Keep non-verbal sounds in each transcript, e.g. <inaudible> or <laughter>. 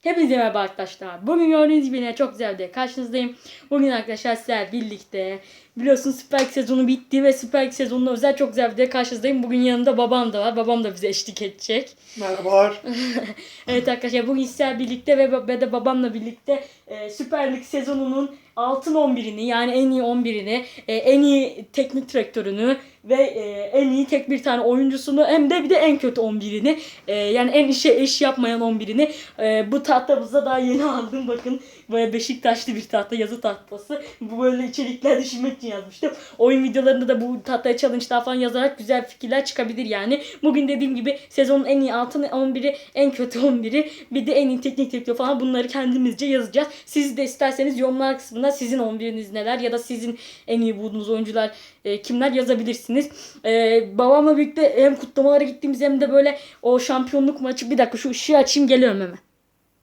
Hepinize merhaba arkadaşlar. Bugün gördüğünüz gibi yine çok güzel bir karşınızdayım. Bugün arkadaşlar sizlerle birlikte biliyorsunuz Süper Lig sezonu bitti ve Süper Lig sezonunda özel çok güzel bir karşınızdayım. Bugün yanında babam da var. Babam da bize eşlik edecek. Merhabalar. <laughs> evet arkadaşlar bugün sizlerle birlikte ve, ve de babamla birlikte e, Süper Lig sezonunun altın 11'ini yani en iyi 11'ini, e, en iyi teknik direktörünü ve e, en iyi tek bir tane oyuncusunu hem de bir de en kötü 11'ini e, yani en işe eş yapmayan 11'ini e, bu tahtamızda daha yeni <laughs> aldım. Bakın böyle Beşiktaşlı bir tahta yazı tahtası bu böyle içerikler düşünmek için yazmıştım oyun videolarında da bu tahtaya challenge'lar falan yazarak güzel fikirler çıkabilir yani bugün dediğim gibi sezonun en iyi altın 11'i en kötü 11'i bir de en iyi teknik direktör falan bunları kendimizce yazacağız siz de isterseniz yorumlar kısmında sizin 11'iniz neler ya da sizin en iyi bulduğunuz oyuncular e, kimler yazabilirsiniz. E, babamla birlikte hem kutlamalara gittiğimiz hem de böyle o şampiyonluk maçı bir dakika şu ışığı açayım geliyorum hemen.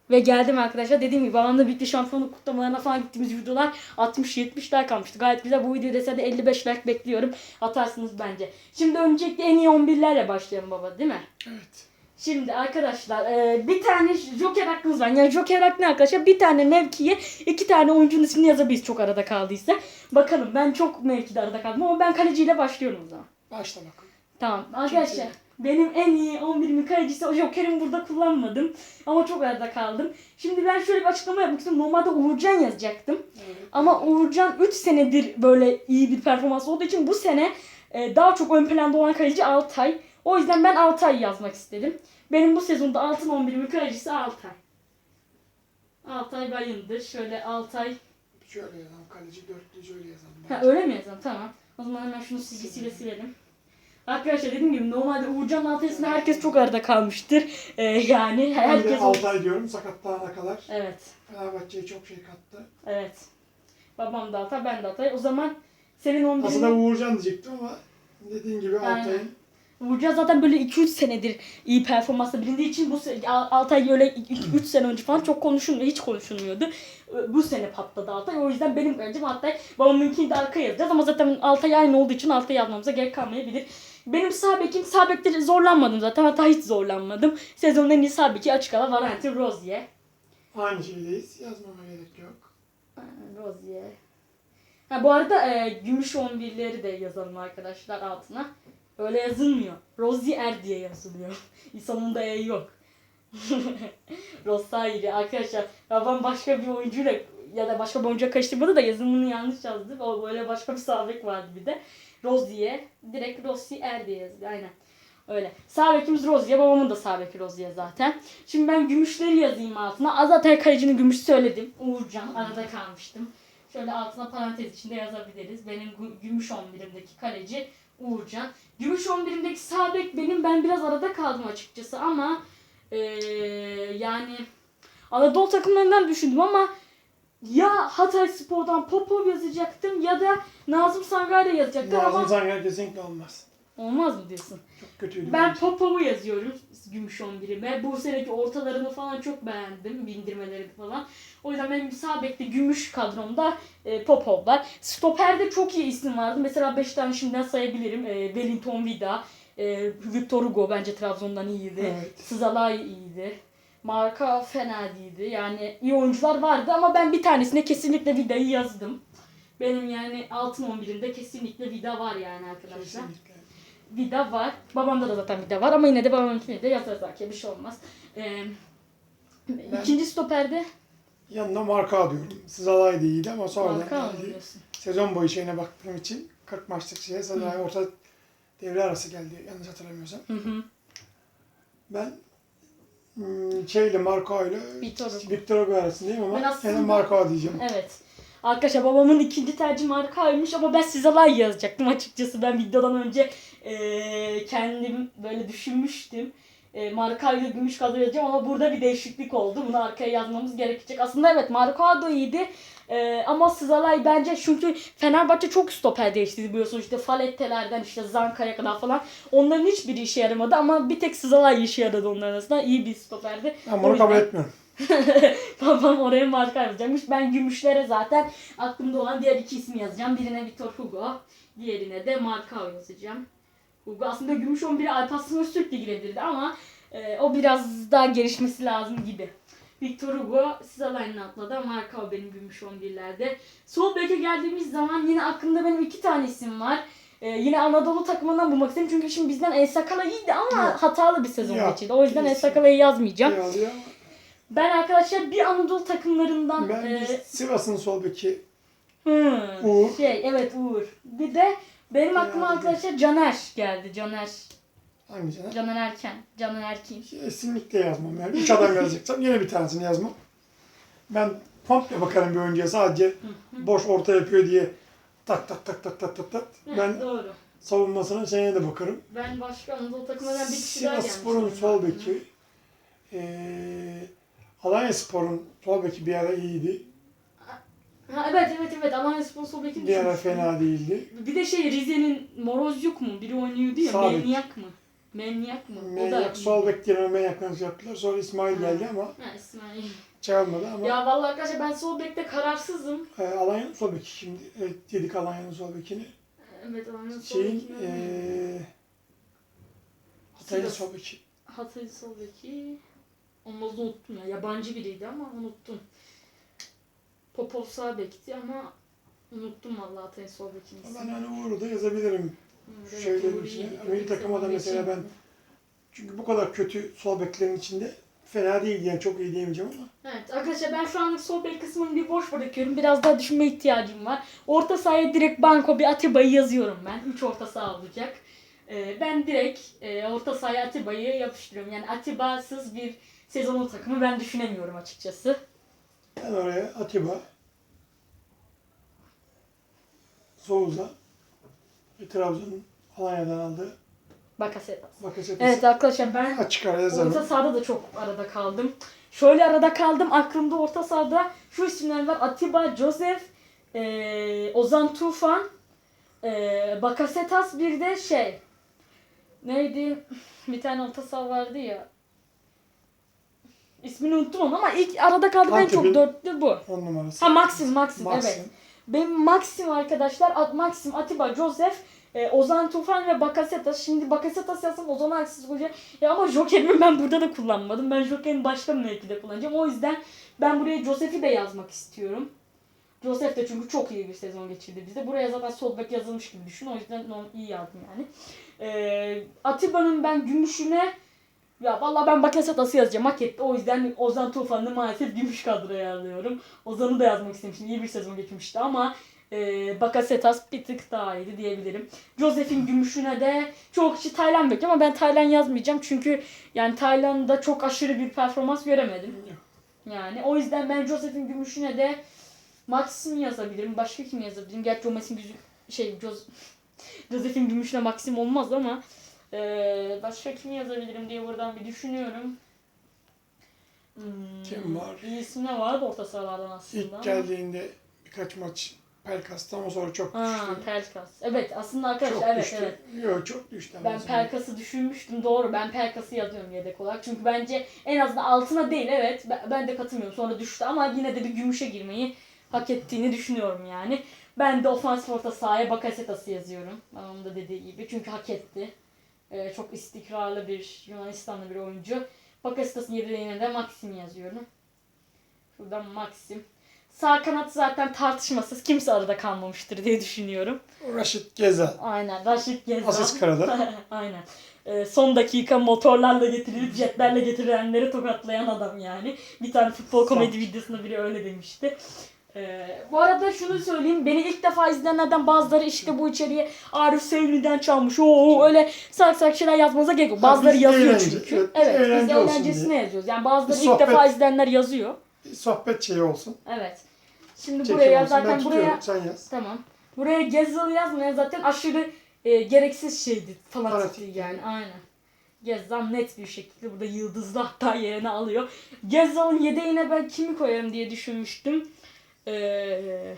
Ve geldim arkadaşlar. Dediğim gibi babamla birlikte şampiyonluk kutlamalarına falan gittiğimiz videolar 60-70 like kalmıştı. Gayet güzel. Bu videoda ise de 55 like bekliyorum. Atarsınız bence. Şimdi öncelikle en iyi 11'lerle başlayalım baba değil mi? Evet. Şimdi arkadaşlar e, bir tane Joker hakkınız var. Yani Joker hakkı ne arkadaşlar? Bir tane mevkiye iki tane oyuncunun ismini yazabiliriz çok arada kaldıysa. Bakalım ben çok mevkide arada kaldım ama ben kaleciyle başlıyorum o zaman. Başla bakalım. Tamam arkadaşlar benim en iyi 11'imin kalecisi o Joker'imi burada kullanmadım. Ama çok arada kaldım. Şimdi ben şöyle bir açıklama yapmak istiyorum. Normalde Uğurcan yazacaktım. Evet. Ama Uğurcan 3 senedir böyle iyi bir performans olduğu için bu sene e, daha çok ön planda olan kaleci Altay. O yüzden ben Altay yazmak istedim. Benim bu sezonda altın 11'imin kalecisi Altay. Altay Bayındır. Şöyle Altay. Şöyle yazalım. Kaleci dörtlü şöyle yazalım. Ha öyle mi yazalım? Tamam. O zaman hemen şunu silgisiyle silelim. Arkadaşlar dediğim gibi normalde Uğurcan Altay'sında herkes çok arada kalmıştır. E, yani Ben de herkes... Altay diyorum sakatlanana kadar. Evet. Fenerbahçe'ye çok şey kattı. Evet. Babam da Altay, ben de Altay. O zaman senin 11'ini... Aslında Uğurcan diyecektim ama dediğin gibi. Altay'ın Uğurcan zaten böyle 2-3 senedir iyi performansla bilindiği için bu se- Al- Altay öyle 3 sene önce falan çok konuşulmuyor, hiç konuşulmuyordu. Ee, Bu sene patladı Altay. O yüzden benim öncem Altay. Babamınkini de arkaya yazacağız ama zaten Altay aynı olduğu için Altay yazmamıza gerek kalmayabilir. Benim sağ bekim, sağ bekte zorlanmadım zaten. Hatta hiç zorlanmadım. Sezonun en iyi sağ beki açık ara Valentin Rozier. aynı şeydeyiz. Yazmama gerek yok. Rozier. Ha bu arada e, gümüş 11'leri de yazalım arkadaşlar altına. Öyle yazılmıyor. Rozier diye yazılıyor. <laughs> Sonunda E yok. <laughs> Rosaire arkadaşlar. Babam başka bir oyuncuyla ya da başka bir oyuncuya karıştırmadı da yazımını yanlış yazdı. O böyle başka bir sabek vardı bir de. Rozier. Direkt Rozier diye yazdı. Aynen. Öyle. Sağ bekimiz Rozier. Babamın da sağ beki zaten. Şimdi ben gümüşleri yazayım altına. Az zaten kalecinin gümüş söyledim. Uğurcan. Arada kalmıştım. Şöyle altına parantez içinde yazabiliriz. Benim gü- gümüş 11'imdeki kaleci Uğurcan. Gümüş 11'imdeki sağ bek benim. Ben biraz arada kaldım açıkçası ama eee, yani Anadolu takımlarından düşündüm ama ya Hatay Spor'dan Popov yazacaktım ya da Nazım Sangare yazacaktım Nazım ama Zanger kesinlikle olmaz. olmaz mı diyorsun? Çok kötüydü. Ben bence. Popov'u yazıyorum gümüş 11'ime. Bu seneki ortalarını falan çok beğendim. Bindirmeleri falan. O yüzden benim sağ bekte gümüş kadromda e, Popov var. Stoper'de çok iyi isim vardı. Mesela 5 tane şimdiden sayabilirim. E, Wellington Vida, e, Victor Hugo bence Trabzon'dan iyiydi. Evet. Sızalay iyiydi. Marka fena değildi. Yani iyi oyuncular vardı ama ben bir tanesine kesinlikle Vida'yı yazdım. Benim yani altın 11'imde kesinlikle Vida var yani arkadaşlar. Kesinlikle. Vida var. Babamda da zaten vida var ama yine de babamınkine de yazarız belki bir şey olmaz. Ee, ikinci stoperde Yanına marka diyorum. Sızalay değildi ama sonradan geldi. Sezon boyu şeyine baktığım için 40 maçlık şeye Sızalay orta devre arası geldi yanlış hatırlamıyorsam. Hı hı. Ben şeyle Marco ile Victor. Victor Hugo arasındayım ama Ben aslında- yine Marco diyeceğim. Evet. Arkadaşlar babamın ikinci tercih markaymış ama ben Sizalay yazacaktım açıkçası. Ben videodan önce eee, kendim böyle düşünmüştüm. E, marka ile gümüş kadro yazacağım ama burada bir değişiklik oldu. Bunu arkaya yazmamız gerekecek. Aslında evet marka da iyiydi. E, ama Sızalay bence çünkü Fenerbahçe çok stoper değiştirdi biliyorsun işte Falette'lerden işte Zanka'ya kadar falan. Onların hiçbiri işe yaramadı ama bir tek Sızalay işe yaradı onların arasında. İyi bir stoperdi. Ben bunu kabul <laughs> etmiyorum. Babam oraya marka yazacakmış. Ben gümüşlere zaten aklımda olan diğer iki ismi yazacağım. Birine Victor Hugo, diğerine de Marka yazacağım. Aslında gümüş 11'e Alparslan Öztürk de girebilirdi ama e, o biraz daha gelişmesi lazım gibi. Victor Hugo Sızalayn'ın atladı. Markov benim gümüş 11'lerde. Sol beke geldiğimiz zaman yine aklımda benim iki tane isim var. Ee, yine Anadolu takımından bulmak istedim. Çünkü şimdi bizden El Sakala iyiydi ama Yok. hatalı bir sezon Yok, geçirdi. O yüzden El. Sakala'yı yazmayacağım. Ama Ben arkadaşlar bir Anadolu takımlarından ben e, Sivas'ın sol beki hmm, Uğur. şey evet Uğur. Bir de benim aklıma Yani. arkadaşlar Caner geldi. Caner. hangi sene? Caner Erken. Caner Erkin. Kesinlikle yazmam yani. Üç adam yazacaksam yine bir tanesini yazmam. Ben komple bakarım bir oyuncuya sadece boş orta yapıyor diye tak tak tak tak tak tak tak. Ben doğru. savunmasına şeyine de bakarım. Ben başka Anadolu takımlarından bir kişi daha Sivas gelmiş. Spor'un sol beki eee Alanya Spor'un sol beki bir ara iyiydi. Ha, evet evet evet Alanya Spor sol bekini Bir ara düşünmüştüm. fena değildi. Bir de şey Rize'nin Morozyuk mu? Biri oynuyordu ya. Sağ bek. Menyak mı? Menyak mı? O da Manyak sol bek yerine manyak nasıl yaptılar. Sonra İsmail geldi ama Ha İsmail. çalmadı ama Ya vallahi arkadaşlar ben sol bekte kararsızım. e, Alanya'nın sol beki şimdi. Evet, dedik Alanya'nın sol bekini. Evet Alanya sol Şeyin bekini. eee Hatay'ın Sivas. sol beki. Hatay sol beki. Olmaz unuttum ya. Yabancı biriydi ama unuttum. Popov sağ bekti ama unuttum vallahi Hatay'ın sol bekini. Ben hani Uğur'u da yazabilirim. Evet, şöyle doğru, bir şey, iyi. milli takıma da mesela ben- Çünkü bu kadar kötü sol beklerin içinde fena değil yani çok iyi diyemeyeceğim ama. Evet arkadaşlar ben şu anlık sol bek kısmını bir boş bırakıyorum. Biraz daha düşünme ihtiyacım var. Orta sahaya direkt banko bir Atiba'yı yazıyorum ben. 3 orta saha olacak. Ee, ben direkt e, orta sahaya Atiba'yı yapıştırıyorum. Yani Atiba'sız bir sezonun takımı ben düşünemiyorum açıkçası. Ben oraya Atiba, Souza, ve Trabzon'un Alanya'dan aldığı Bakasetas. Evet arkadaşlar ben açık yazarım. orta sahada da çok arada kaldım. Şöyle arada kaldım. Aklımda orta sahada şu isimler var. Atiba, Joseph, e, Ozan Tufan, e, Bakasetas bir de şey neydi? Bir tane orta saha vardı ya. İsmini unuttum onu ama ilk arada kaldım en çok dörtlü bu. On numarası. Ha Maxim, Maxim, Maxim. evet. Benim Maxim arkadaşlar, At Maxim, Atiba, Joseph, e, Ozan Tufan ve Bakasetas. Şimdi Bakasetas yazsam Ozan haksız olacak. Ya ama Joker'imi ben burada da kullanmadım. Ben Joker'in başka bir mevkide kullanacağım. O yüzden ben buraya Joseph'i de yazmak istiyorum. Joseph de çünkü çok iyi bir sezon geçirdi bizde. Buraya zaten sol bek yazılmış gibi düşün. O yüzden onu iyi yazdım yani. E, Atiba'nın ben gümüşüne ya vallahi ben Bakasetas'ı yazacağım. Hak etti. O yüzden Ozan Tufan'ı maalesef gümüş kadroya alıyorum. Ozan'ı da yazmak istemiştim. İyi bir sezon geçmişti ama e, Bakasetas bir tık daha iyiydi diyebilirim. Joseph'in gümüşüne de çok kişi Taylan bekliyor ama ben Taylan yazmayacağım. Çünkü yani Taylan'da çok aşırı bir performans göremedim. Yani o yüzden ben Joseph'in gümüşüne de Maxim yazabilirim. Başka kim yazabilirim? Gerçi o Maxim şey Jos <laughs> Joseph'in gümüşüne Maxim olmaz ama ee, başka kim yazabilirim diye buradan bir düşünüyorum. Hmm, Kim var? Bir isim ne vardı orta sahalardan aslında. İlk ama. geldiğinde birkaç maç Pelkas'ta ama sonra çok Ha, düştü. Pelkas. Evet aslında Çok arkadaşlar evet düştü. evet. Yok çok düştü. Ben sonra. Pelkas'ı düşünmüştüm doğru. Ben Pelkas'ı yazıyorum yedek olarak. Çünkü bence en azından altına değil evet. Ben, ben de katılmıyorum. Sonra düştü ama yine de bir gümüşe girmeyi hak ettiğini düşünüyorum yani. Ben de ofansif orta sahaya Bakasetas'ı yazıyorum. Onun da dediği gibi. Çünkü hak etti. Ee, çok istikrarlı bir Yunanistanlı bir oyuncu. Bakasetas'ın yerine de Maxim yazıyorum. Şuradan Maxim. Sağ kanat zaten tartışmasız. Kimse arada kalmamıştır diye düşünüyorum. Raşit Gezal. Aynen. Raşit Gezal. Aziz Karadağ. <laughs> Aynen. Ee, son dakika motorlarla getirilip jetlerle getirilenleri tokatlayan adam yani. Bir tane futbol komedi videosunda biri öyle demişti. Ee, bu arada şunu söyleyeyim. Beni ilk defa izleyenlerden bazıları işte bu içeriye Arif Sevni'den çalmış. Oo öyle sak sak şeyler yazmanıza gerek yok. Bazıları biz yazıyor eğlence- çünkü. evet, biz eğlence olsun eğlencesine diye. yazıyoruz. Yani bazıları ilk defa izleyenler yazıyor. Sohbet şeyi olsun. Evet. Şimdi Çekim buraya olsun. Ben zaten tutuyorum, buraya Sen yaz. Tamam. Buraya Gezzal yazmayan zaten aşırı e, gereksiz şeydi. Fanatikti Fanatik. yani. Aynen. Gezzal net bir şekilde burada yıldızlı <laughs> hatta yerini alıyor. Gezzal'ın yedeğine ben kimi koyarım diye düşünmüştüm. Ee,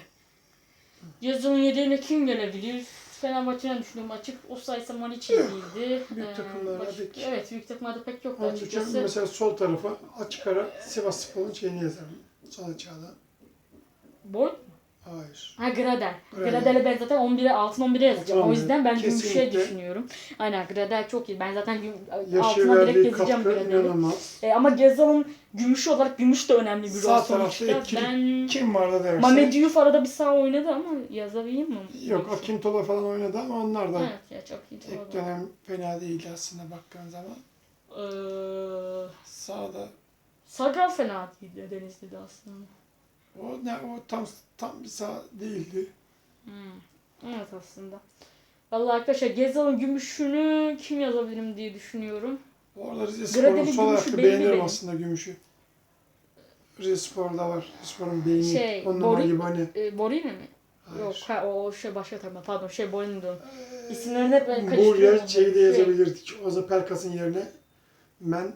Gezzal'ın yedeğine kim gelebilir? Fenerbahçe'den düşündüm açık. O sayısı Maniçi değildi. Büyük takımlarda baş- pek- Evet büyük takımlarda pek yoktu Onun için açıkçası. mesela sol tarafa açık ara Sivas Spor'un şeyini yazarım. Sol açığa Boy? Hayır. Ha Gradel. Gradel. Gradel'i ben zaten 11'e altın 11'e yazacağım. O 11'e. yüzden ben Gümüş'e düşünüyorum. Aynen Gradel çok iyi. Ben zaten güm, Yaşı altına direkt yazacağım Gradel'i. E, ama Gezal'ın gümüşü olarak gümüş de önemli bir Sağ rol sonuçta. Ben Kim vardı dersen. Mehmet Yuf arada bir sağ oynadı ama yazayım mı? Yok Akintola falan oynadı ama onlar da Evet ya çok iyi. ilk dönem fena değil aslında baktığın zaman. Ee, Sağda Sagal fena değildi Denizli'de aslında. O ne o tam tam bir sağ değildi. Hmm. Evet aslında. Vallahi arkadaşlar Gezal'ın gümüşünü kim yazabilirim diye düşünüyorum. Orada Rize Spor'un sol gümüşü ayaklı belli beğenirim benim. aslında gümüşü. Rize Spor'da var. Rize Spor'un beyni. Şey, On numara Bori- Yibani. Ee, Borini mi? Hayır. Yok ha, o, o şey başka takma pardon şey Borini diyorum. İsimlerini hep ben karıştırıyorum. şey de Şey, yazabilirdik. Oza Pelkas'ın yerine ben Kim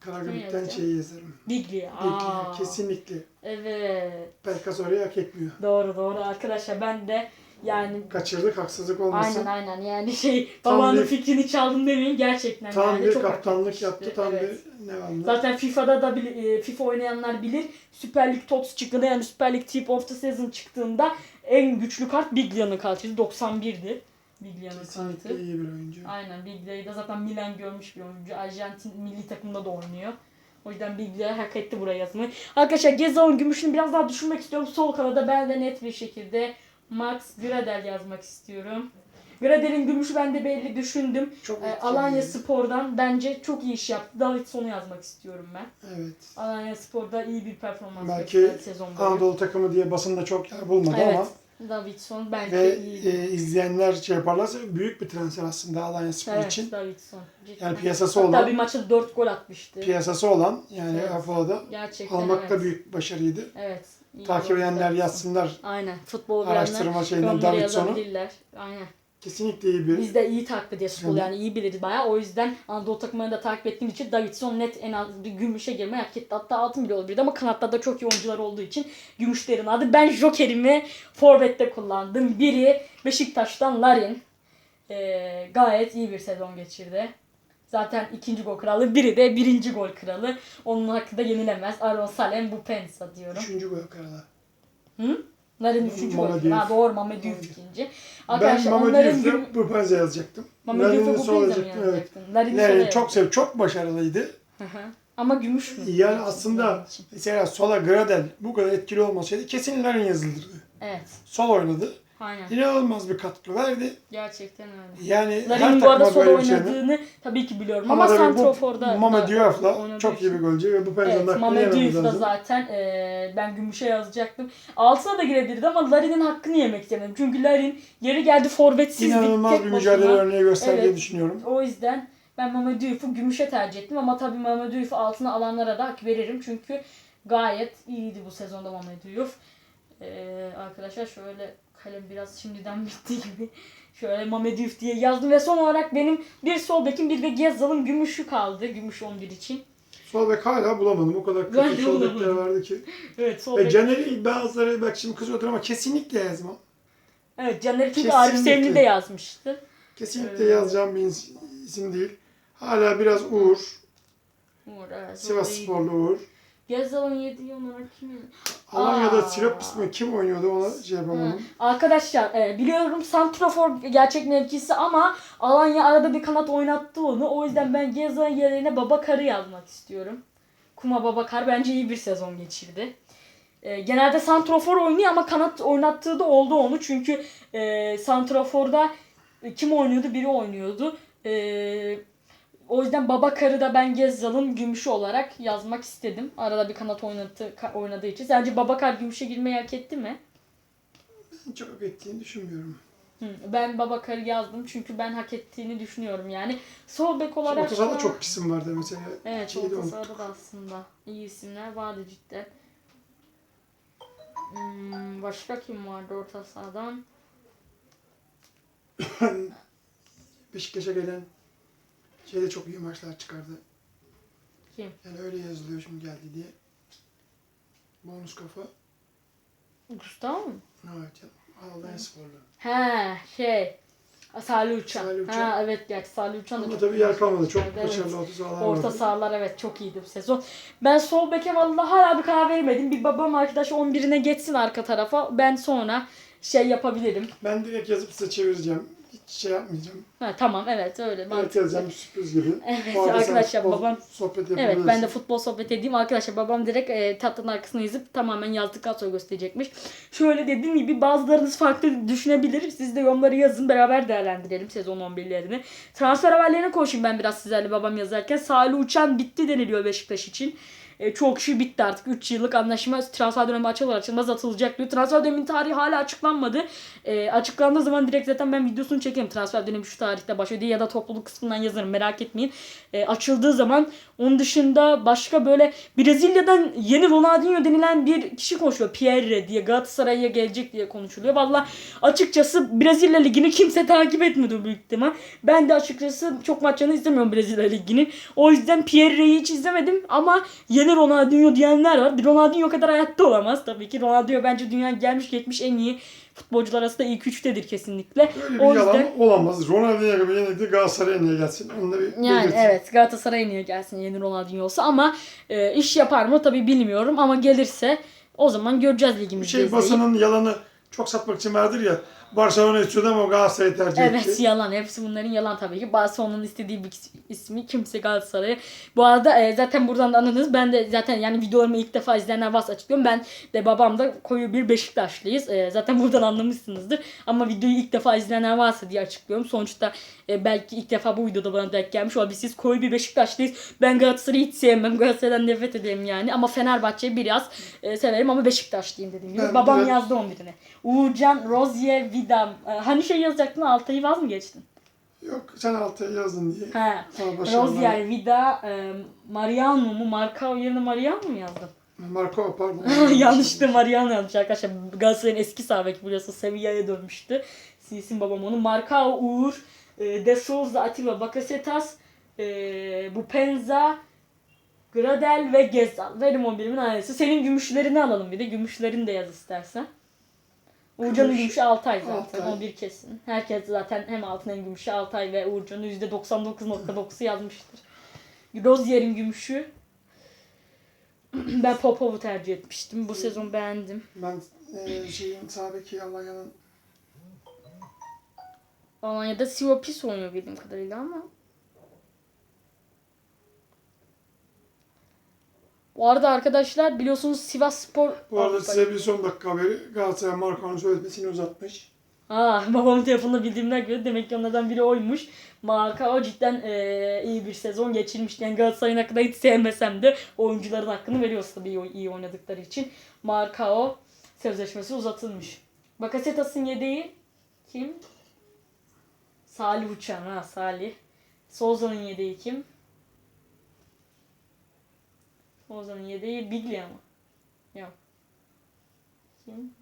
Karagümrük'ten yazacak? şey yazarım. Bigli. Peki, Aa, kesinlikle. Evet. Pelkas oraya hak etmiyor. Doğru doğru arkadaşlar ben de yani Kaçırdık haksızlık olmasın. aynen aynen yani şey Tam babanın bir- fikrini çaldım demeyin gerçekten Tam yani bir çok kaptanlık yaptı. Tam Evet. bir ne anlı. Zaten FIFA'da da bil- e, FIFA oynayanlar bilir. Süper Lig TOTS çıktığında yani Süper Lig Tip of the Season çıktığında en güçlü kart Biglia'nın kartıydı. 91'di. Biglia'nın Kesinlikle kartı. iyi bir oyuncu. Aynen Biglia'yı da zaten Milan görmüş bir oyuncu. Arjantin milli takımında da oynuyor. O yüzden Biglia hak etti buraya yazmayı. Arkadaşlar Gezal'ın gümüşünü biraz daha düşürmek istiyorum. Sol kanada ben de net bir şekilde Max Gradel yazmak istiyorum. Gradel'in gümüşü ben de belli düşündüm. Çok etkili. Alanya Spor'dan bence çok iyi iş yaptı. Davidson'u yazmak istiyorum ben. Evet. Alanya Spor'da iyi bir performans Belki sezon boyu. Anadolu takımı diye basında çok yer bulmadı Evet. ama Davidson belki ve iyi. e, izleyenler şey yaparlarsa büyük bir transfer aslında Alanya Spor evet, için. Davidson. Cidden. Yani piyasası Hatta olan, bir maçta 4 gol atmıştı. piyasası olan yani Evet. Gerçekten almak evet. da büyük başarıydı. Evet. Takip edenler yazsınlar Aynen. Futbol bilenler araştırma şeyinden Davidson'u. Aynen. Kesinlikle iyi bir Biz de iyi takip ediyoruz futbolu yani iyi biliriz bayağı. O yüzden Anadolu takımlarını da takip ettiğim için Davidson net en az bir gümüşe girmeyi hak etti. Hatta altın bile olabilirdi ama kanatlarda çok iyi oyuncular olduğu için gümüşlerin adı. Ben Joker'imi Forvet'te kullandım. Biri Beşiktaş'tan Larin. Ee, gayet iyi bir sezon geçirdi. Zaten ikinci gol kralı. Biri de birinci gol kralı. Onun hakkı da yenilemez. Aron Salem bu Pensa diyorum. üçüncü gol kralı. Hı? Larin üçüncü Mamadou kralı. Ha, doğru Mamadou Diouf Evet. ikinci. Ben Arkadaşlar Mamadou onların güm- Diouf'la bu penze yazacaktım. Larin'i Diouf'u sol bu yazacaktım, yüzden Evet. Larin'i sola çok sev, çok başarılıydı. Hı hı. Ama gümüş mü? Yani aslında mesela sola Gradel bu kadar etkili olmasaydı kesin Larin yazılırdı. Evet. Sol oynadı. Aynen. İnanılmaz bir katkı verdi. Gerçekten öyle. Yani her Larin'in bu arada takıma sol bir şey oynadığını tabii ki biliyorum Ama, ama, Santrofor'da Mama da Diouf'la çok iyi bir golcü ve bu pencerenin Evet, hakkını yememiz Diouf da lazım. zaten e, ben gümüşe yazacaktım. Altına da girebilirdi ama Larin'in hakkını yemek istemedim. Çünkü Larin yeri geldi forvetsizdi. İnanılmaz tek bir başına. mücadele örneği gösterdiğini Evet. düşünüyorum. O yüzden ben Mamadou Diouf'u gümüşe tercih ettim ama tabii Mamadou Diouf'u altına alanlara da hak veririm. Çünkü gayet iyiydi bu sezonda Mamadou Diouf. Ee, arkadaşlar şöyle kalem biraz şimdiden <laughs> bitti gibi. Şöyle Mamadou Diouf diye yazdım ve son olarak benim bir sol bekim bir de Gezzal'ın gümüşü kaldı. Gümüş 11 için. Sol bek hala bulamadım. O kadar kötü sol bekler vardı ki. <laughs> Evet sol bek. Caner'i bazıları bak şimdi kızıyordur ama kesinlikle yazmam. Evet Caner çünkü Arif. Sevimli de yazmıştı. Kesinlikle Evet. yazacağım bir is- isim değil. Hala biraz Uğur. Uğur, evet, Sivas sporlu Uğur. Gezzal'ın 7 olarak kim? Alanya'da Aa. Sinop ismi kim oynuyordu ona şey yapamadım. Arkadaşlar e, biliyorum Santrafor gerçek mevkisi ama Alanya arada bir kanat oynattı onu. O yüzden ben Geza'nın yerine Babakar'ı yazmak istiyorum. Kuma Babakar bence iyi bir sezon geçirdi. E, genelde Santrafor oynuyor ama kanat oynattığı da oldu onu. Çünkü e, Santrafor'da e, kim oynuyordu? Biri oynuyordu. E, o yüzden Babakar'ı da ben Gezzal'ın gümüşü olarak yazmak istedim. Arada bir kanat oynattı, ka- oynadığı için. Sence Babakar gümüşe girmeyi hak etti mi? Çok hak ettiğini düşünmüyorum. Hı, Ben Babakar'ı yazdım çünkü ben hak ettiğini düşünüyorum yani. Sol bek olarak Orta sahada da- çok isim vardı mesela. Evet Şeyi orta sahada da aslında iyi isimler vardı cidden. Hmm, başka kim vardı orta sahadan? <coughs> Beşiktaş'a gelen şeyde çok iyi maçlar çıkardı. Kim? Yani öyle yazılıyor şimdi geldi diye. Bonus kafa. Gustavo mu? Evet ya. Alanya sporlu. He şey. Salih Uçan. Salih Uçan. Ha evet gerçi Salih Uçan da Ama çok tabii yer kalmadı. Çok Evet. başarılı orta sahalar Orta vardı. sahalar evet çok iyiydi bu sezon. Ben sol beke vallahi hala bir karar veremedim. Bir babam arkadaş 11'ine geçsin arka tarafa. Ben sonra şey yapabilirim. Ben direkt yazıp size çevireceğim. Hiç şey yapmayacağım. Ha, tamam evet öyle. Evet yazacağım sürpriz gibi. <laughs> Evet, Bu arada sen arkadaşlar, futbol babam- Sohbet Evet ben de futbol sohbet edeyim. Arkadaşlar babam direkt e, tatlının arkasına yazıp tamamen yazdıktan sonra gösterecekmiş. Şöyle dediğim gibi bazılarınız farklı düşünebilir. Siz de yorumları yazın beraber değerlendirelim sezon 11'lerini. Transfer haberlerine koşayım ben biraz sizlerle babam yazarken. Salih Uçan bitti deniliyor Beşiktaş için. E, çok kişi bitti artık. 3 yıllık anlaşma transfer dönemi açılır açılmaz atılacak diyor. Transfer döneminin tarihi hala açıklanmadı. E, açıklandığı zaman direkt zaten ben videosunu çekeyim. Transfer dönemi şu tarihte başlıyor ya da topluluk kısmından yazarım merak etmeyin. E, açıldığı zaman onun dışında başka böyle Brezilya'dan yeni Ronaldinho denilen bir kişi konuşuyor. Pierre diye Galatasaray'a gelecek diye konuşuluyor. Valla açıkçası Brezilya Ligi'ni kimse takip etmiyordu büyük ihtimal. Ben de açıkçası çok maçlarını izlemiyorum Brezilya Ligi'ni. O yüzden Pierre'yi hiç izlemedim ama yeni Ronaldinho diyenler var. Ronaldinho kadar hayatta olamaz tabii ki. Ronaldinho bence dünya gelmiş geçmiş en iyi futbolcular arasında ilk üçtedir kesinlikle. Öyle bir o yalan yüzden olamaz. Ronaldinho gibi yenildi Galatasaray'a niye gelsin? Onu da bir yani belirtin. evet Galatasaray'a niye gelsin yeni Ronaldinho olsa ama e, iş yapar mı tabii bilmiyorum ama gelirse o zaman göreceğiz Bir ligimizde. şey izleyip. basının yalanı çok satmak için vardır ya. Barcelona istiyordu ama Galatasaray'ı tercih Evet etti. yalan. Hepsi bunların yalan tabii ki. Barcelona'nın istediği bir ismi kimse Galatasaray'a. Bu arada e, zaten buradan da anladınız. Ben de zaten yani videolarımı ilk defa izleyenler varsa açıklıyorum. Ben de babam da koyu bir Beşiktaşlıyız. E, zaten buradan anlamışsınızdır. Ama videoyu ilk defa izleyenler varsa diye açıklıyorum. Sonuçta e, belki ilk defa bu videoda bana denk gelmiş olabilir. Siz koyu bir Beşiktaşlıyız. Ben Galatasaray'ı hiç sevmem. Galatasaray'dan nefret ederim yani. Ama Fenerbahçe'yi biraz e, severim ama Beşiktaşlıyım dediğim gibi. Ben Babam direkt- yazdı 11'ine. Uğurcan, Rozier, Vidam. E, hani şey yazacaktın Altay'ı vaz mı geçtin? Yok sen altıya yazdın diye. He. Rozier, Vida, e, Mariano mu? Marcao yerine Mariano mu yazdın? Marco pardon. <laughs> Yanlıştı Mariano yazmış arkadaşlar. Galatasaray'ın eski sağ beki biliyorsun Sevilla'ya dönmüştü. Silsin babam onu. Marcao, Uğur, e, De Souza, Atiba, Bakasetas, e, Bupenza, Gradel ve Gezal. Benim 11'imin ailesi. Senin gümüşlerini alalım bir de. Gümüşlerini de yaz istersen. Uğurcan'ın Gümüş, gümüşü Altay zaten. Altay. 11 kesin. Herkes zaten hem altın hem gümüşü Altay ve Uğurcan'ın %99.9'u yazmıştır. Rozier'in gümüşü ben Popov'u tercih etmiştim. Bu sezon beğendim. Ben e, şeyin sağdaki Alanya'nın Alanya'da Sivopis oynuyor bildiğim kadarıyla ama. Bu arada arkadaşlar biliyorsunuz Sivas Spor... bu arada size bir son dakika haberi Galatasaray Marco'nun sözleşmesini uzatmış. Aa, <laughs> babamın telefonunda bildiğimden göre demek ki onlardan biri oymuş. Marka cidden eee, iyi bir sezon geçirmiş. Yani Galatasaray'ın hakkında hiç sevmesem de oyuncuların hakkını veriyoruz tabii iyi, oynadıkları için. Markao sözleşmesi uzatılmış. Bakasetas'ın yedeği kim? Salih Uçan ha Salih. Souza'nın yedeği kim? Souza'nın yedeği Biglia mı? Yok. Kim?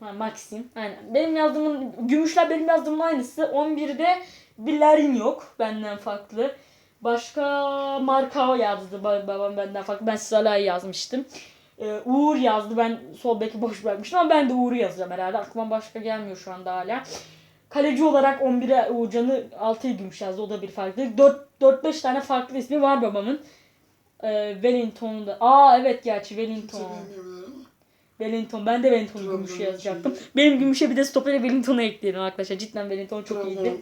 Ha, Maxim. Aynen. Benim yazdığımın, gümüşler benim yazdığımın aynısı. 11'de bir Larin yok. Benden farklı. Başka Markao yazdı ba- babam benden farklı. Ben Salah'ı yazmıştım. Ee, Uğur yazdı. Ben sol beki boş bırakmıştım ama ben de Uğur'u yazacağım herhalde. Aklıma başka gelmiyor şu anda hala. Kaleci olarak 11'e Uğurcan'ı 6'yı gümüş yazdı. O da bir farklı. 4-5 tane farklı ismi var babamın. Ee, Wellington'da. Aa evet gerçi Wellington. Wellington. Ben de Wellington'u Trabzon'un gümüşe yazacaktım. Benim gümüşe bir de stopere Wellington'u ekleyelim arkadaşlar. Cidden Wellington çok iyiydi.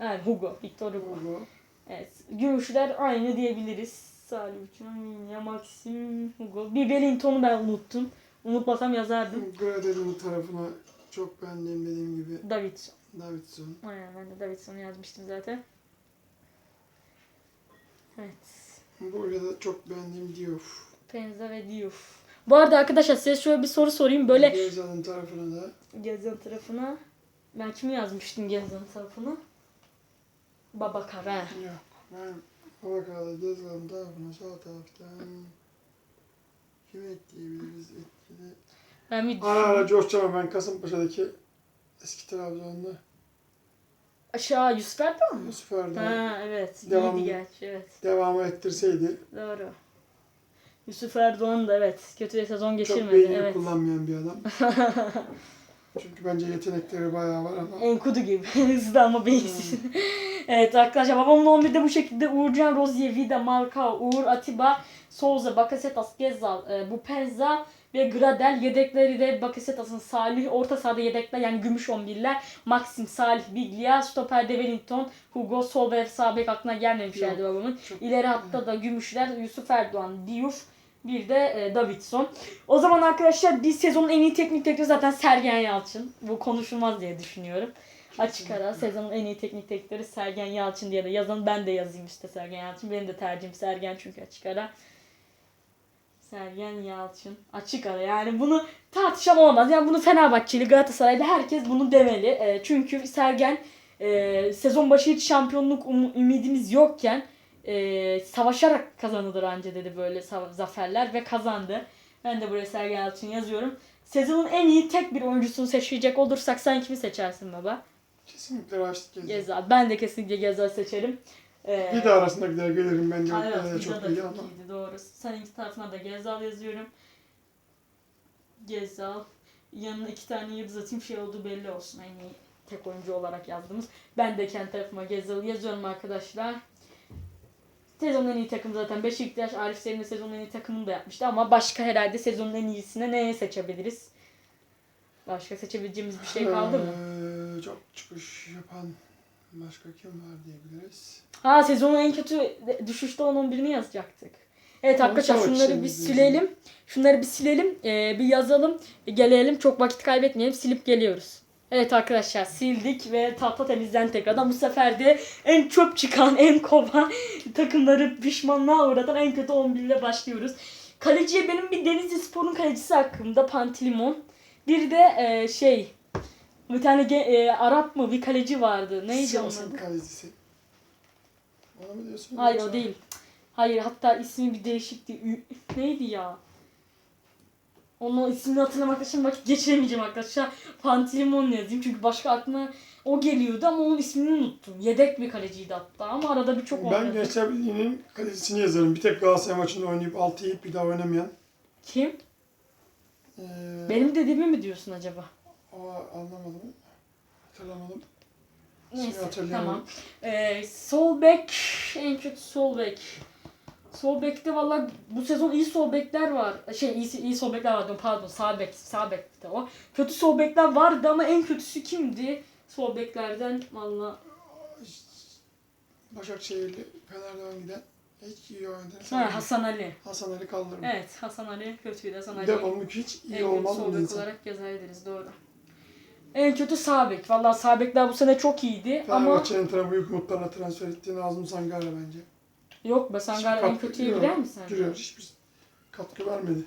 Evet Hugo. Victor Hugo. Hugo. Evet. Gümüşler aynı diyebiliriz. Salih Minya, Maxim, Hugo. Bir Wellington'u ben unuttum. Unutmasam yazardım. Gradel'in tarafına çok beğendiğim dediğim gibi Davidson. Davidson. Aynen ben de Davidson'u yazmıştım zaten. Evet. Burada da çok beğendiğim Diouf. Penza ve Diouf. Bu arada arkadaşlar size şöyle bir soru sorayım. Böyle Gezal'ın tarafına da Gezan tarafına ben kimi yazmıştım Gezan tarafına? Babakar he. yok. Ben Havakalı Gezal'ın tarafına sağ taraftan kimi ekleyebiliriz etkili. Ben bir Ara ara coşacağım ben Kasımpaşa'daki eski Trabzon'da aşağı Yusuf Erdal mı? Yusuf Erdal Ha evet. Devam- iyiydi gerçi evet. devamı ettirseydi Doğru. Yusuf Erdoğan da evet kötü bir sezon çok geçirmedi. beynini Evet. kullanmayan bir adam. <laughs> Çünkü bence yetenekleri bayağı var ama Enkudu gibi. <laughs> Hızlı ama beyinsiz. <laughs> evet arkadaşlar babamın 11'de bu şekilde Uğurcan, Rozier, Vida, Marka, Uğur, Atiba, Souza, Bakasetas, Gezal, e, Bupenza ve Gradel. Yedekleri de Bakasetas'ın Salih, orta sahada yedekler yani gümüş 11'ler. Maxim, Salih, Biglia, stoperde Wellington, Hugo, sol ve sağ bek aklına gelmemişlerdi babamın. İleri hatta da gümüşler Yusuf Erdoğan, Diouf, bir de e, Davidson. O zaman arkadaşlar bir sezonun en iyi teknik direktörü zaten Sergen Yalçın. Bu konuşulmaz diye düşünüyorum. Açık ara sezonun en iyi teknik direktörü Sergen Yalçın diye de yazın. Ben de yazayım işte Sergen Yalçın. Benim de tercihim Sergen çünkü açık ara. Sergen Yalçın. Açık ara yani bunu tartışan olmaz. Yani bunu Fenerbahçeli, Galatasaraylı herkes bunu demeli. E, çünkü Sergen e, sezon başı hiç şampiyonluk um- ümidimiz yokken e, savaşarak kazanılır anca dedi böyle zaferler ve kazandı. Ben de buraya Sergen Yalçın yazıyorum. Sezonun en iyi tek bir oyuncusunu seçecek olursak sen kimi seçersin baba? kesinlikle Raşit Gezal. Gezal. Ben de kesinlikle Gezal seçerim. Ee, Bir de arasında gider gelirim evet, Evet, Vida çok da iyi ama. iyiydi doğru. Sen iki tarafına da Gezal yazıyorum. Gezal. Yanına iki tane yıldız atayım şey olduğu belli olsun. İyi tek oyuncu olarak yazdığımız. Ben de kendi tarafıma Gezal yazıyorum arkadaşlar. Sezonun en iyi takımı zaten Beşiktaş. Arif Selim de sezonun en iyi takımını da yapmıştı ama başka herhalde sezonun en iyisine neye seçebiliriz? Başka seçebileceğimiz bir şey kaldı mı? Ee, çok çıkış yapan başka kim var diyebiliriz. Ha sezonun en kötü düşüşte 10-11'ini yazacaktık. Evet Onu arkadaşlar şunları bir silelim. Şunları bir silelim. ee, bir yazalım. Gelelim. Çok vakit kaybetmeyelim. Silip geliyoruz. Evet arkadaşlar sildik ve tahta temizlen tekrardan. Bu sefer de en çöp çıkan, <laughs> en kova takımları pişmanlığa uğratan en kötü 11 ile başlıyoruz. Kaleciye benim bir Denizli Spor'un kalecisi hakkında Pantilimon. Bir de ee, şey bir tane ge- ee, Arap mı bir kaleci vardı. Neydi onun Sivas'ın adı? kalecisi. Ona mı diyorsun? Hayır yoksa- o değil. Hayır hatta ismi bir değişikti. Ü- Neydi ya? Onun ismini hatırlamakta şimdi vakit geçiremeyeceğim arkadaşlar. Pantilimon yazayım çünkü başka aklıma o geliyordu ama onun ismini unuttum. Yedek bir kaleciydi hatta ama arada birçok Ben oynadı. Gençler Birliği'nin kalecisini yazarım. Bir tek Galatasaray maçında oynayıp 6 yiyip bir daha oynamayan. Kim? Ee, Benim dediğimi mi diyorsun acaba? O anlamadım. Hatırlamadım. Neyse hatırlayamadım. tamam. Ee, sol bek en kötü sol bek. Sol bekte valla bu sezon iyi sol bekler var. Şey iyi, iyi sol bekler var diyorum pardon sağ bek sağ bekte o. Kötü sol bekler vardı ama en kötüsü kimdi? Sol beklerden valla. Başakşehirli Fener'den giden hiç iyi oynadı. Ha, Hasan Ali. Hasan Ali kaldırma. Evet Hasan Ali kötüydü Hasan Ali. Devamlı hiç iyi en kötü olmaz sol bek olarak yazabiliriz doğru. En kötü sağ bek. Valla sağ bekler bu sene çok iyiydi ama Fenerbahçe'nin tarafı büyük umutlarla transfer ettiği Nazım Sangare bence. yok be Sangare en Katkı- kötüye yok, mi sence? Giriyor. Hiçbir katkı vermedi.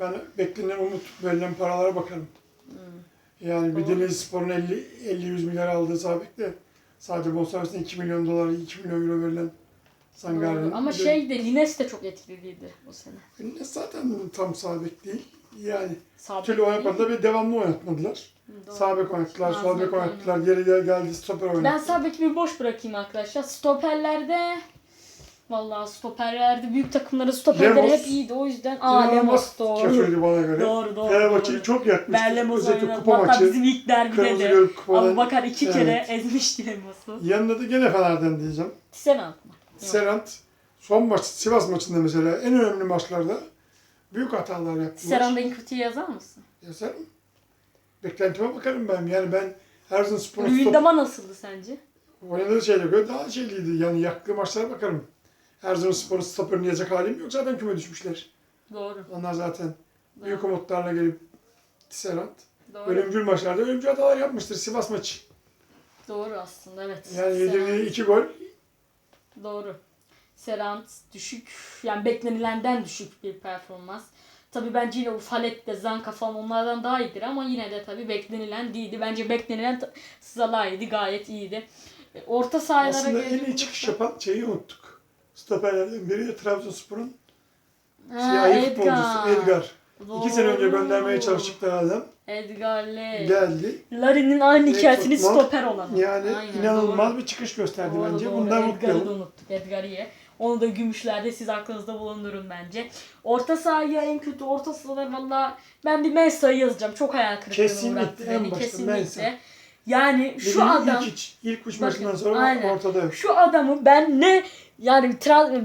Ben beklenen umut verilen paralara bakarım. Hmm. Yani bir Doğru. Denizli Spor'un 50 50-100 milyar aldığı sabit de sadece bonservisine 2 milyon dolar, 2 milyon euro verilen Sangare'nin. Doğru. Ama bir de- şey de Lines de çok etkiliydi o sene. Ne zaten tam sabit değil. Yani türlü bek oynatmadılar ve devamlı oynatmadılar. Doğru. Sağ bek oynattılar, sol bek oynattılar, geri gel geldi stoper Ben oynattı. sağ bir boş bırakayım arkadaşlar. Stoperlerde Vallahi stoperlerde büyük takımların stoperleri Lemos. hep iyiydi o yüzden. Aa Lemos doğru. Kötüydü bana göre. Doğru doğru. Fenerbahçe'yi doğru. çok yakmıştı. Ben Özellikle oynadım. kupa Hatta maçı. bizim ilk derbide de. Abu Bakar iki kere Evet. ezmişti Lemos'u. Yanında da gene Fener'den diyeceğim. Atma. Yok. Serant son maç Sivas maçında mesela en önemli maçlarda büyük hatalar yaptılar. Serhan'da en kötüye yazar mısın? Yazarım. Beklentime bakarım ben. Yani ben Erzurumspor'un stop Luyendama nasıldı sence? oynadığı şeyle göre daha şeyliydi. Yani yaktığı maçlara bakarım. Erzurumspor'un stoperini yazacak halim yok. Zaten küme düşmüşler. Doğru. Onlar zaten büyük Doğru. umutlarla gelip. Doğru. Ölümcül maçlarda ölümcül hatalar yapmıştır. Sivas maçı. Doğru aslında evet. Yani Serhan- yedirdiği iki gol Doğru. Serant düşük yani beklenilenden düşük bir performans. Tabii bence yine Ufalet de Zanka falan onlardan daha iyidir ama yine de tabii beklenilen değildi. Bence beklenilen Salah'ydı gayet iyiydi. E, Orta sahalara aslında en iyi çıkış olursak- yapan şeyi unuttuk. Stoperlerden biri de Trabzonspor'un Ha, şey, ayı futbolcusu Edgar. Doğru. İki sene önce göndermeye çalıştıkları adam Edgar Le. geldi. Larin'in aynı hikayesini stoper olan. Yani Aynen, inanılmaz doğru. bir çıkış gösterdi Doğru, bence. doğru. Bundan Edgar'ı da unuttuk. Edgar iyi. Onu da gümüşlerde siz aklınızda bulundurun bence. Orta sahaya en kötü orta sahalar valla ben bir Mensah'ı yazacağım. Çok hayal kırıklığına Kesinlikle, uğrattı en beni. başta Kesinlikle. Yani şu Ligin adam ilk, üç, ilk üç maçından sonra aynen. ortada yok. şu adamı ben ne yani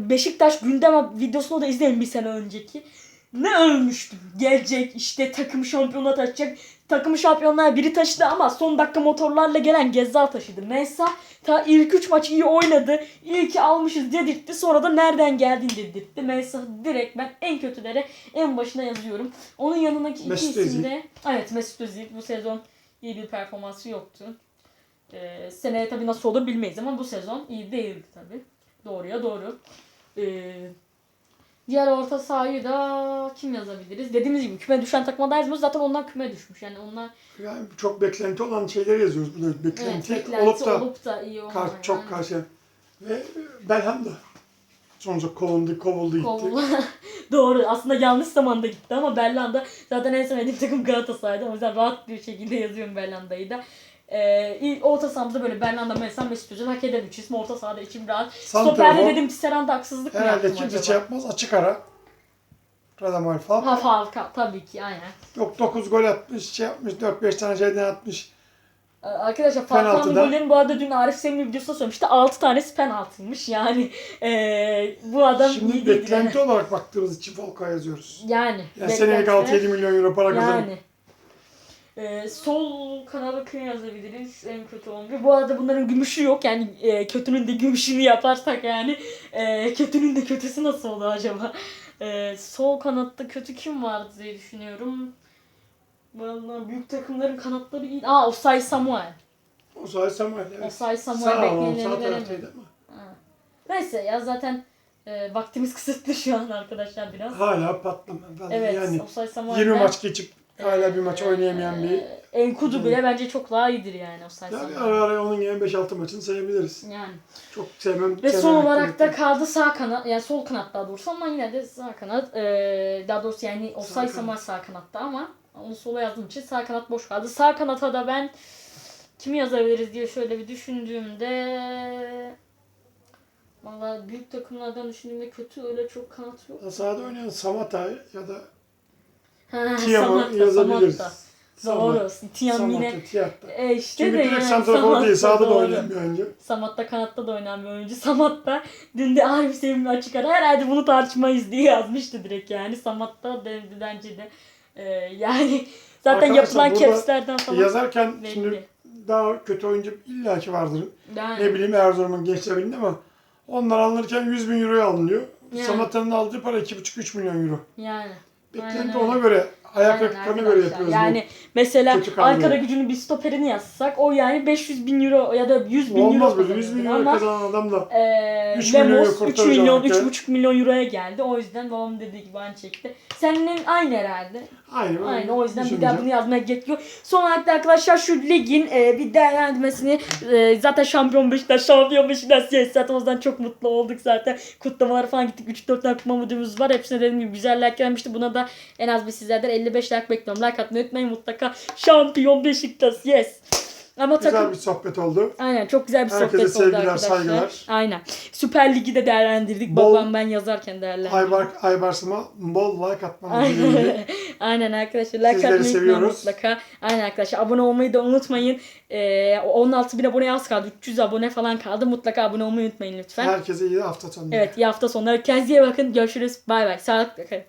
Beşiktaş gündem videosunu da izleyin bir sene önceki. Ne övmüştüm. Gelecek işte takımı şampiyona taşıyacak. Takımı şampiyonluğa biri taşıdı ama son dakika motorlarla gelen Gezzal taşıdı. Mensah ta ilk 3 maç iyi oynadı. İyi ki almışız dedirtti. Sonra da nereden geldin dedirtti. Mensah direkt ben en kötülere en başına yazıyorum. Onun yanındaki iki Mesut isim de evet Mesut Özil bu sezon iyi bir performansı yoktu. Ee, seneye tabii nasıl olur bilmeyiz ama bu sezon iyi değildi tabii. Doğruya doğru. Ee, diğer orta sahayı da kim yazabiliriz? Dediğimiz gibi küme düşen takımda yazmıyoruz. Zaten onlar küme düşmüş. Yani onlar Yani çok beklenti olan şeyleri yazıyoruz burada. evet, Beklenti, beklenti olup da olup da iyi olmayan. kar- çok karşı. Ve Belhanda sonuçta kovuldu, kovuldu gitti. Kovul. <laughs> Doğru. Aslında yanlış zamanda gitti ama Berlanda zaten en sevdiğim takım Galatasaray'dı. O yüzden rahat bir şekilde yazıyorum Berlanda'yı da. Ee, ilk orta sahamızda böyle Berlanda, Mesut, Mesut Özil hak eden üç isim. Orta sahada içim rahat. Stoperde dedim Tisserand'a haksızlık mı herhalde yaptım kimse acaba? şey yapmaz. Açık ara. Radamel falan. Ha Falcao tabii ki aynen. Yok 9 gol atmış, şey yapmış, 4-5 tane şeyden atmış. Ee, Arkadaşlar Falcao'nun gollerini bu arada dün Arif Semih videosunda söylemişti. 6 tanesi penaltıymış. Yani ee, bu adam iyi Şimdi değil. beklenti <laughs> olarak baktığımız için Falcao yazıyoruz. Yani. Yani senelik beklenti- 6-7 milyon euro para kazanır. Yani. Ee, sol kanala kim yazabiliriz en kötü 11. Bu arada bunların gümüşü yok yani e, kötünün de gümüşünü yaparsak yani e, kötünün de kötüsü nasıl olur acaba? E, sol kanatta kötü kim vardı diye düşünüyorum. Vallahi büyük takımların kanatları iyi. Aa Osay Samuel. O sayı Samuel. Evet. Osay Samuel veremedi. Ha. Neyse ya zaten e, vaktimiz <laughs> kısıtlı şu an arkadaşlar biraz. Hala patlama. Ben Evet yani Osay Samuel 20 maç geçip hala bir maç oynayamayan bir... Enkudu bile bence çok daha iyidir yani Osay Yani Samuel. ara ara onun yine 5-6 maçını sayabiliriz. Yani. Çok sevmem. Ve son sevmem olarak da kaldı sağ kanat, yani sol kanat daha doğrusu ama yine de sağ kanat. Ee, daha doğrusu yani Osay kanat. Samuel sağ kanatta ama onu sola yazdığım için sağ kanat boş kaldı. Sağ kanata da ben kimi yazabiliriz diye şöyle bir düşündüğümde Valla büyük takımlardan düşündüğümde kötü öyle çok kanat yok. Sahada oynayan Samata ya da Ha, Tiam'ı Samatta, yazabiliriz. Samatta. Doğru. Tiam yine. Tiatta. E işte Çünkü de direkt yani santrafor değil, Samatta sahada da doğru. oynayan bir oyuncu. Samat'ta kanatta da oynayan bir oyuncu. Samat'ta dün de Arif Sevimli açık ara herhalde bunu tartışmayız diye yazmıştı direkt yani. Samat'ta de, bence de e, yani <laughs> zaten Arkadaşlar yapılan burada capslerden falan Yazarken belli. şimdi daha kötü oyuncu illaki vardır. yani, Ne bileyim Erzurum'un gençler birliğinde ama onlar alınırken 100 bin euroya alınıyor. Yani. Samata'nın aldığı para 2,5-3 milyon euro. yani. Beklenti Aynen ona göre, ayak rakipliğine göre yapıyoruz. Yani mesela Kötü. Ankara gücünü bir stoperini yazsak o yani 500 bin euro ya da 100 bu. bin Olmaz euro böyle 100 bin euro kazanan adam da Ee, Üç Lemos milyonu 3 kurtaracak milyon, hatta. 3,5 milyon euroya geldi. O yüzden babam dediği gibi aynı şekilde. Senin aynı herhalde. aynı. Aynen o yüzden bir daha bunu yazmaya gerek yok. Son olarak da arkadaşlar şu ligin e, bir değerlendirmesini e, zaten şampiyon Beşiktaş, şampiyon Beşiktaş yes, zaten o yüzden çok mutlu olduk zaten. Kutlamalara falan gittik. 3-4 tane kutlama ödülümüz var. Hepsine dediğim gibi güzel like gelmişti. Buna da en az bir sizlerden 55 like bekliyorum. Like atmayı unutmayın mutlaka. Şampiyon Beşiktaş yes. Ama Güzel takım bir sohbet oldu. Aynen çok güzel bir Herkese sohbet oldu sevgiler, arkadaşlar. saygılar. Aynen. Süper Ligi de değerlendirdik. Bol- Babam ben yazarken değerlendirdik. Aybar, Aybars'ıma bol like atmamızı <laughs> dileğiyle. <laughs> Aynen. Arkadaşlar. Like Sizleri atmayı unutmayın seviyoruz. mutlaka. Aynen arkadaşlar. Abone olmayı da unutmayın. Ee, 16 bin abone az kaldı. 300 abone falan kaldı. Mutlaka abone olmayı unutmayın lütfen. Herkese iyi hafta sonu. Evet iyi hafta sonları. Kendinize iyi bakın. Görüşürüz. Bay bay. Sağlıkla kalın.